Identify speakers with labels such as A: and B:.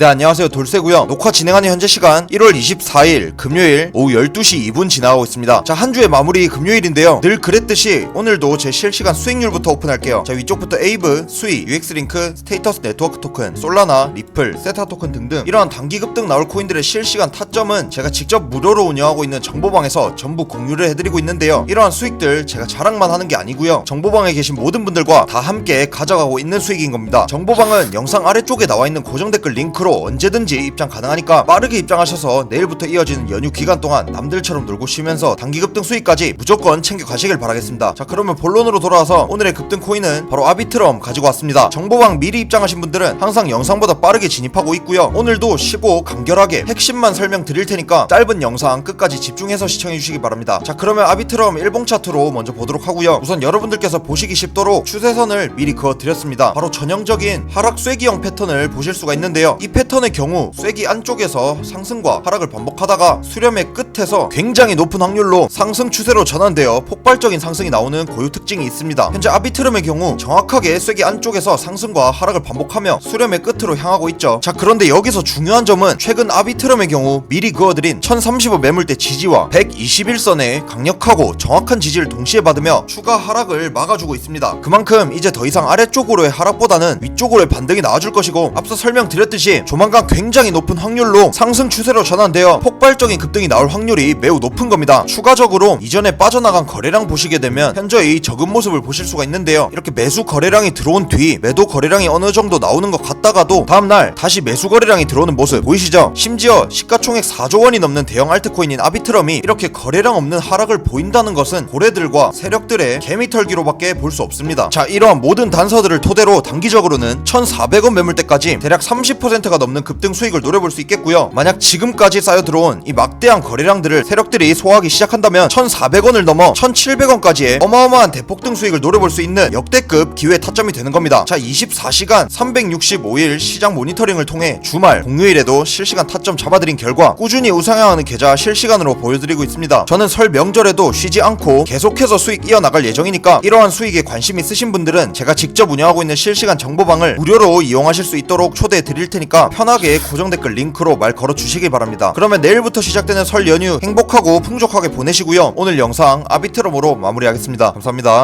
A: 네 안녕하세요. 돌쇠고요. 녹화 진행하는 현재 시간 1월 24일 금요일 오후 12시 2분 지나가고 있습니다. 자 한 주의 마무리 금요일인데요. 늘 그랬듯이 오늘도 제 실시간 수익률부터 오픈할게요. 자 위쪽부터 에이브, 수이, UX링크, 스테이터스 네트워크 토큰, 솔라나, 리플, 세타 토큰 등등 이러한 단기 급등 나올 코인들의 실시간 타점은 제가 직접 무료로 운영하고 있는 정보방에서 전부 공유를 해드리고 있는데요. 이러한 수익들 제가 자랑만 하는 게 아니고요. 정보방에 계신 모든 분들과 다 함께 가져가고 있는 수익인 겁니다. 정보방은 영상 아래쪽에 나와 있는 고정 댓글 링크로 언제든지 입장 가능하니까 빠르게 입장하셔서 내일부터 이어지는 연휴 기간 동안 남들처럼 놀고 쉬면서 단기 급등 수익까지 무조건 챙겨 가시길 바라겠습니다. 자 그러면 본론으로 돌아와서 오늘의 급등 코인은 바로 아비트럼 가지고 왔습니다. 정보방 미리 입장하신 분들은 항상 영상보다 빠르게 진입하고 있고요. 오늘도 쉽고 간결하게 핵심만 설명드릴 테니까 짧은 영상 끝까지 집중해서 시청해 주시기 바랍니다. 자 그러면 아비트럼 일봉 차트로 먼저 보도록 하고요. 우선 여러분들께서 보시기 쉽도록 추세선을 미리 그어 드렸습니다. 바로 전형적인 하락 쐐기형 패턴을 보실 수가 있는데요. 이 패턴의 경우 쐐기 안쪽에서 상승과 하락을 반복하다가 수렴의 끝에서 굉장히 높은 확률로 상승 추세로 전환되어 폭발적인 상승이 나오는 고유 특징이 있습니다. 현재 아비트럼의 경우 정확하게 쐐기 안쪽에서 상승과 하락을 반복하며 수렴의 끝으로 향하고 있죠. 자 그런데 여기서 중요한 점은 최근 아비트럼의 경우 미리 그어드린 1035 매물대 지지와 121선의 강력하고 정확한 지지를 동시에 받으며 추가 하락을 막아주고 있습니다. 그만큼 이제 더 이상 아래쪽으로의 하락보다는 위쪽으로의 반등이 나와줄 것이고 앞서 설명드렸듯이 조만간 굉장히 높은 확률로 상승 추세로 전환되어 폭발적인 급등이 나올 확률이 매우 높은 겁니다. 추가적으로 이전에 빠져나간 거래량 보시게 되면 현저히 적은 모습을 보실 수가 있는데요. 이렇게 매수 거래량이 들어온 뒤 매도 거래량이 어느 정도 나오는 것 같다가도 다음날 다시 매수 거래량이 들어오는 모습 보이시죠? 심지어 시가총액 4조 원이 넘는 대형 알트코인인 아비트럼이 이렇게 거래량 없는 하락을 보인다는 것은 고래들과 세력들의 개미털기로밖에 볼 수 없습니다. 자 이러한 모든 단서들을 토대로 단기적으로는 1,400원 매물대까지 대략 30%가 넘는 급등 수익을 노려볼 수 있겠고요. 만약 지금까지 쌓여 들어온 이 막대한 거래량들을 세력들이 소화하기 시작한다면 1,400원을 넘어 1,700원까지의 어마어마한 대폭등 수익을 노려볼 수 있는 역대급 기회 타점이 되는 겁니다. 자 24시간 365일 시장 모니터링을 통해 주말 공휴일에도 실시간 타점 잡아드린 결과 꾸준히 우상향하는 계좌 실시간으로 보여드리고 있습니다. 저는 설 명절에도 쉬지 않고 계속해서 수익 이어나갈 예정이니까 이러한 수익에 관심 있으신 분들은 제가 직접 운영하고 있는 실시간 정보방을 무료로 이용하실 수 있도록 초대해 드릴 테 편하게 고정 댓글 링크로 말 걸어 주시기 바랍니다. 그러면 내일부터 시작되는 설 연휴 행복하고 풍족하게 보내시고요. 오늘 영상 아비트럼으로 마무리하겠습니다. 감사합니다.